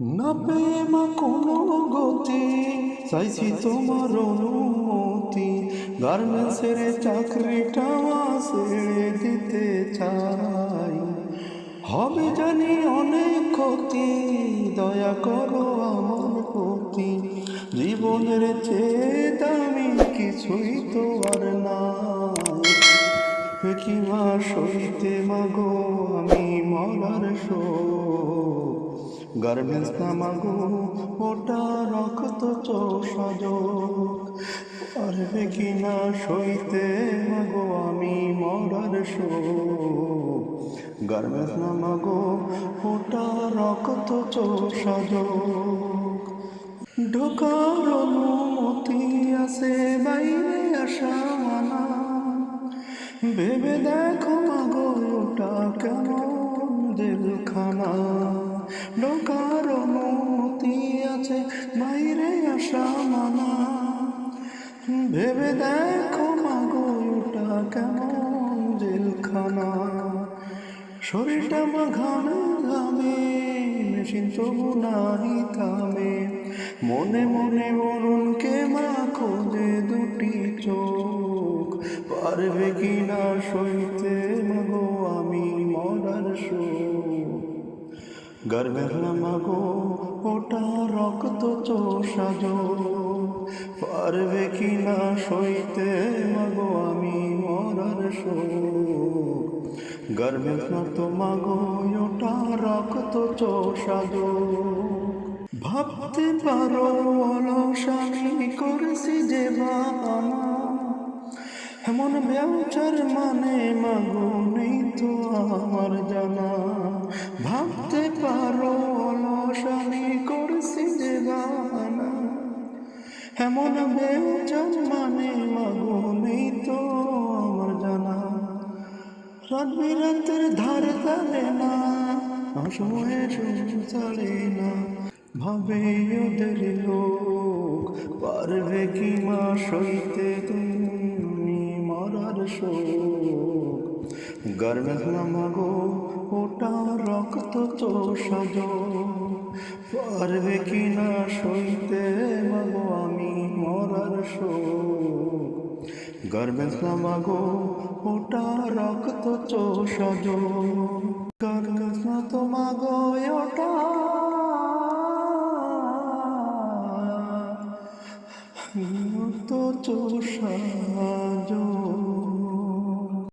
না পেয়ে মা কোনো গতি, চাইছি তোমার অনুমতি। গার্মেন্টসের চাকরিটা ছেড়ে দিতে চাই। হবে জানি অনেক ক্ষতি, দয়া করো আমার প্রতি। জীবনের চেয়ে দামি কিছুই তো আর নাই। কি মা সইতে মাগো, আমি মরার শোক। গার্মেন্টস না মাগো, ওটা রক্ত চোষাজ পারবে কি না সইতে মাগো আমি মরার শোক। গার্মেন্টস না মাগো, ওটা রক্ত চোষাজ ঢোকার অনুমতি আছে বাইরে আসা মানা ভেবে দেখো মাগো ওটা কেমন? আছে বাইরে আসা মানা, ভেবে দেখো মাগো ওটা কেমন জেলখানা। শরীরটা আমার ঘামে, মেশিন তবু নাই থামে। মনে মনে অরুণকে মা খোঁজে দুটি চোখ। পারবে কি না সইতে মাগো আমি মরার শোক? গর্বের মাগো ওটা রক্ত চোষাজ পারবে কি না সইতে মাগো আমি মরার শোক। গর্বের না তো মাগো ওটা রক্ত চোষাজ ভাবতে পারো অলস আমি করেছি যে বানা এমন ব্যবচার মানে মাগো এমন ব্যবচার মানে মাগো নেই তো আমার জানা। রাত ধারে তালে না সময়ে চলে না। ভাবে ওদের লোক পারবে কি মা সইতে তুমি মরার শোক? গার্মেন্ট মাগো, ওটা রক্ত চোষাজ পারবে কি না সইতে মাগো আমি মরার শোক গার্মেন্টস না মাগো ওটা রক্ত চোষজ। গার্মেন্টস না তো মাগো ওটা। তো চোষা